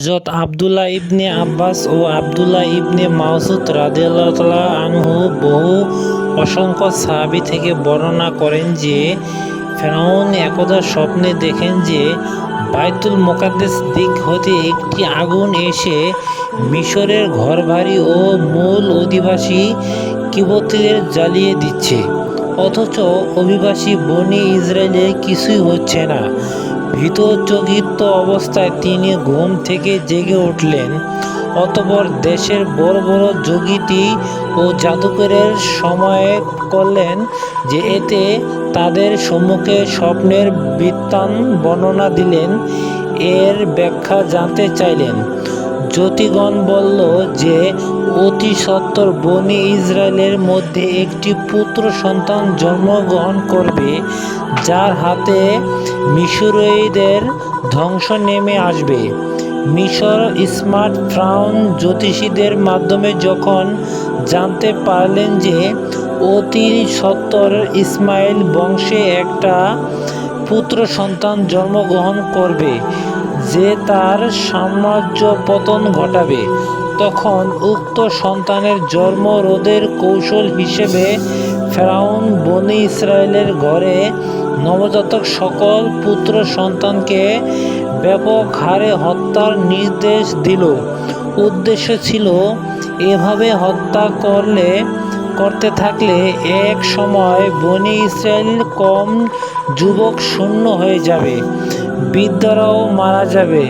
হযরত আব্দুল্লাহ ইবনে আব্বাস ও আব্দুল্লাহ ইবনে মাসউদ রাদিয়াল্লাহু আনহু বহু অসংখ্য সাহাবী থেকে বর্ণনা করেন যে, ফেরাউন একদা স্বপ্নে দেখেন যে, বাইতুল মোকাদ্দেস দিক হতে একটি আগুন এসে মিশরের ঘরবাড়ি ও মূল অধিবাসী কিবতীদের জ্বালিয়ে দিচ্ছে। অথচ অভিবাসী বনি ইসরায়েলের কিছুই হচ্ছে না। ভীতচকিত অবস্থায় তিনি ঘুম থেকে জেগে উঠলেন, অতপর দেশের বড় বড় যোগীটি ও জাদুকরের সময়ে করলেন যে এতে তাদের সম্মুখে স্বপ্নের বৃত্তান বর্ণনা দিলেন। এর ব্যাখ্যা জানতে চাইলেন। জ্যোতিগণ বলল যে, অতি সত্বর বনি ইসরায়েলের মধ্যে একটি পুত্র সন্তান জন্মগ্রহণ করবে, যার হাতে মিশরীয়দের ধ্বংস নেমে আসবে। মিশর স্মার্ট ফ্রাউন জ্যোতিষীদের মাধ্যমে যখন জানতে পারলেন যে, অতি সত্বর ইসমাইল বংশে একটা পুত্র সন্তান জন্মগ্রহণ করবে যে তার সাম্রাজ্য পতন ঘটাবে, তখন উক্ত সন্তানের জন্ম রোধের কৌশল হিসেবে ফেরাউন বনি ইসরায়েলের ঘরে নবজাতক সকল পুত্র সন্তানকে ব্যাপক হারে হত্যার নির্দেশ দিল। উদ্দেশ্য ছিল এভাবে হত্যা করলে, করতে থাকলে এক সময় বনি ইসরায়েল কম যুবক শূন্য হয়ে যাবে, বৃদ্ধরাও মারা যাবে,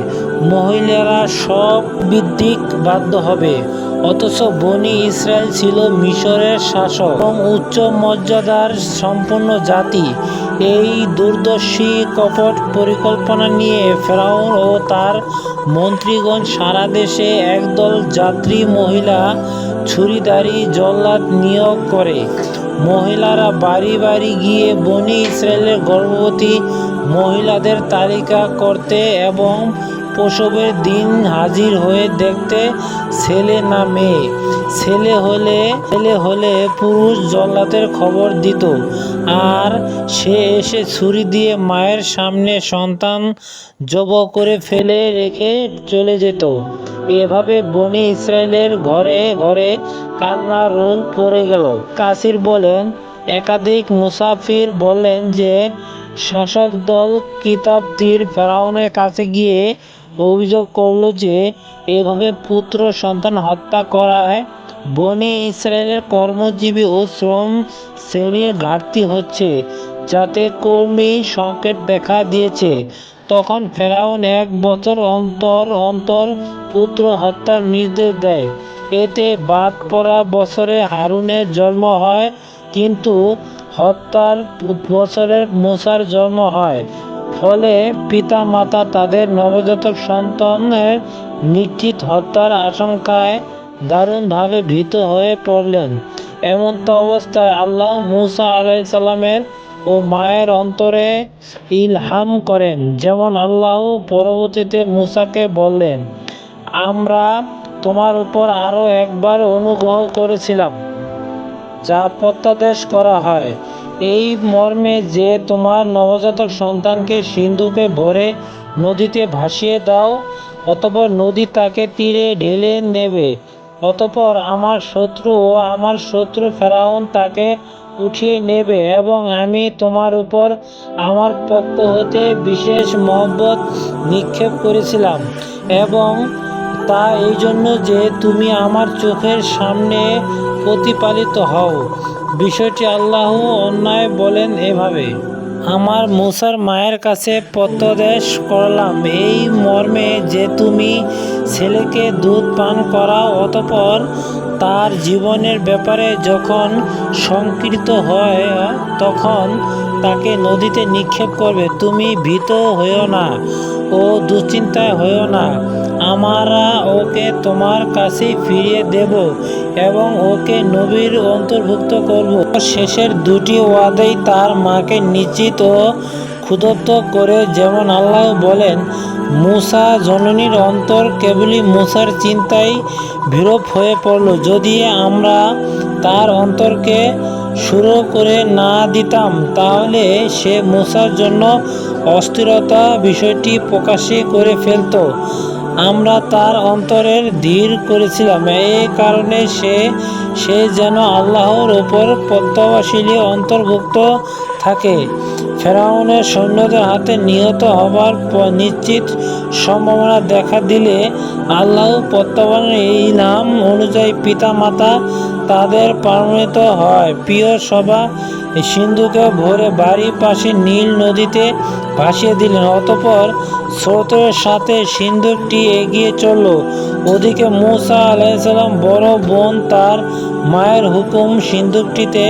মহিলারা সব বিদ্যিক বাধ্য হবে। অথচ বনি ইসরায়েল ছিল মিশরের শাসক এবং উচ্চ মর্যাদার সম্পন্ন জাতি। এই দূরদর্শী কপট পরিকল্পনা নিয়ে ফেরাউন ও তার মন্ত্রীগণ সারা দেশে একদল যাত্রী মহিলা ছুরিদারি জল্লাদ নিয়োগ করে। মহিলারা বাড়ি বাড়ি গিয়ে বনি ইসরায়েলের গর্ভবতী মহিলাদের তালিকা করতে এবং প্রসবের দিন হাজির হয়ে দেখতে ছেলে না মেয়ে। ছেলে হলে ছেলে হলে পুরুষ জল্লাতের খবর দিত। আর সে এসে ছুরি দিয়ে মায়ের সামনে সন্তান জব করে ফেলে রেখে চলে যেত। এভাবে বনি ইসরায়েলের ঘরে ঘরে কান্নার রোল পড়ে গেল। কাসির বলেন, একাধিক মুসাফির বললেন যে, শাসক দল কিতাবটির ফেরাউনের কাছে গিয়ে অভিযোগ করল যে এভাবে পুত্র সন্তান হত্যা করায় বনে ইসরায়েলের কর্মজীবী ও শ্রম শ্রেণির ঘাটতি হচ্ছে, যাতে কর্মী সংকট দেখা দিয়েছে। তখন ফেরাউন এক বছর অন্তর অন্তর পুত্র হত্যার নির্দেশ দেয়। এতে বাদ পড়া বছরে হারুনের জন্ম হয়, কিন্তু হত্যার বছরের মোসার জন্ম হয়। ফলে পিতা মাতা তাদের নবজাতক সন্তানের নিশ্চিত হত্যার আশঙ্কায় দারুণভাবে ভীত হয়ে পড়লেন। এমন তো অবস্থায় আল্লাহ মুসা আলাইসাল্লামের ও মায়ের অন্তরে ইলহাম করেন, যেমন আল্লাহ পরবর্তীতে মুসাকে বললেন, আমরা তোমার উপর আরও একবার অনুগ্রহ করেছিলাম, যা প্রত্যাদেশ করা হয়। এই মর্মে যে তোমার নবজাতক সন্তানকে সিন্ধুকে ভরে নদীতে ভাসিয়ে দাও, অতপর নদী তাকে তীরে ঢেলে নেবে। অতপর আমার শত্রু ও আমার শত্রু ফেরাউন তাকে উঠিয়ে নেবে এবং আমি তোমার উপর আমার পক্ষ হতে বিশেষ মহব্বত নিক্ষেপ করেছিলাম এবং তা এই জন্য যে তুমি আমার চোখের সামনে প্রতিপালিত হও। বিষয়টি আল্লাহ অন্যায় বলেন এভাবে, আমার মুসার মায়ের কাছে পত্রদেশ করলাম। এই মর্মে যে তুমি ছেলেকে দুধ পান করাও, অতপর তার জীবনের ব্যাপারে যখন সংকৃত হয়, তখন তাকে নদীতে নিক্ষেপ করবে। তুমি ভীত হইও না ও দুশ্চিন্তায় হইও না। আমরা ওকে তোমার কাছে ফিরিয়ে দেব এবং ওকে নবীর অন্তর্ভুক্ত করব। শেষের দুটি ওয়াদেই তার মাকে নিশ্চিত ও ক্ষুদত্ত করে যেমন আল্লাহ বলেন, মুসা জননীর অন্তর কেবলই মুসার চিন্তায় বিরূপ হয়ে পড়ল। যদি আমরা তার অন্তরকে শুরু করে না দিতাম, তাহলে সে মুসার জন্য অস্থিরতা বিষয়টি প্রকাশে করে ফেলত। আমরা তার অন্তরের ধীর করেছিলাম। এই কারণে সে সে যেন আল্লাহর ওপর প্রত্যাবাসীলি অন্তর্ভুক্ত থাকে। ফেরাউনের সৈন্যদের হাতে নিহত হবার নিশ্চিত সম্ভাবনা দেখা দিলে আল্লাহ প্রত্যাবানের এই নাম অনুযায়ী পিতামাতা তাদের প্রমাণিত হয়। প্রিয় সভা, সিন্ধুকে ভরে বাড়ির পাশে নীল নদীতে ভাসিয়ে দিলেন, অতপর স্রোতের সাথে সিন্ধুকটি এগিয়ে চলল। ওদিকে মুসা আলাইসাল্লাম বড় বোন তার মায়ের হুকুম সিন্ধুকটিতে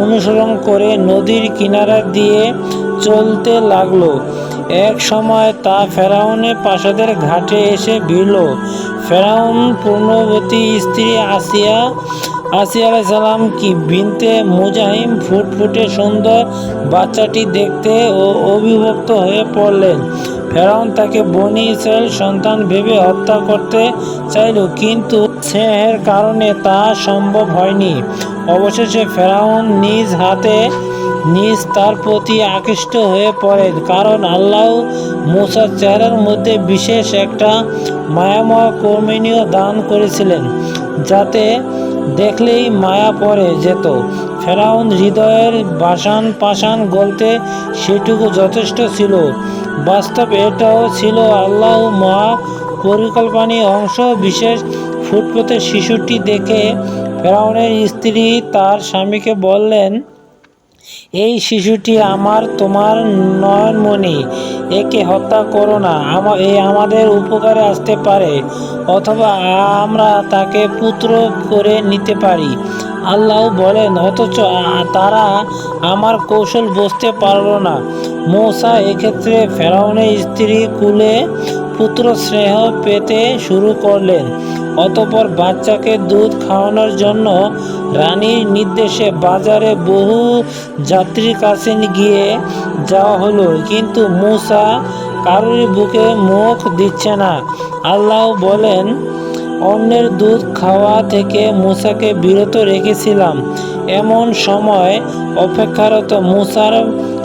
অনুসরণ করে নদীর কিনারা দিয়ে চলতে লাগল। এক সময় তা ফেরাউনের প্রাসাদের ঘাটে এসে ভিড়ল। ফেরাউন পূর্ণবতী স্ত্রী আসিয়া আসিয়া আলাইসাল্লাম কি বিনতে মুজাহিম ফুটফুটে সুন্দর বাচ্চাটি দেখতে ও অভিভক্ত হয়ে পড়লেন। ফেরাউন তাকে বনি ইসরায়েল সন্তান ভেবে হত্যা করতে চাইল, কিন্তু স্নেহের কারণে তা সম্ভব হয়নি। অবশেষে ফেরাউন নিজ হাতে নিজ তার প্রতি আকৃষ্ট হয়ে পড়ে, কারণ আল্লাহ মুসার চেহারার মধ্যে বিশেষ একটা মায়াময় কর্মীয় দান করেছিলেন, যাতে দেখলেই মায়া পড়ে যেত। ফেরাউন হৃদয়ের বাসান পাশান গলতে সেটুকু যথেষ্ট ছিল। বাস্তব এটাও ছিল আল্লাহ মা পরিকল্পনার অংশ। বিশেষ ফুটপথের শিশুটি দেখে ফেরাউনের স্ত্রী তার স্বামীকে বললেন এই শিশুটি আমার, তোমার নয়নমণি একে হত্যা করো না। এ আমাদের উপকারে আসতে পারে, অথবা আমরা তাকে পুত্র করে নিতে পারি। আল্লাহ বলেন, অথচ তারা আমার কৌশল বুঝতে পারল না। মৌসা এক্ষেত্রে ফেরাউনের স্ত্রী কুলে পুত্র স্নেহ পেতে শুরু করলেন। অতপর বাচ্চাকে দুধ খাওয়ানোর জন্য রানীর নির্দেশে বাজারে বহু যাত্রীর কাছে গিয়ে যাওয়া হলো। কিন্তু মূসা কারোর বুকে মুখ দিচ্ছে না। আল্লাহ বলেন, অন্যের দুধ খাওয়া থেকে মূসাকে বিরত রেখেছিলাম। এমন সময় অপেক্ষারত মূসার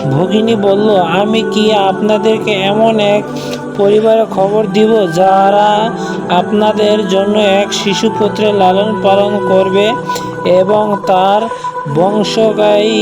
ভগিনী বলল, আমি কি আপনাদেরকে এমন এক পরিবারের খবর দিব যারা আপনাদের জন্য এক শিশু পুত্রের লালন পালন করবে এবং তার বংশগায়ী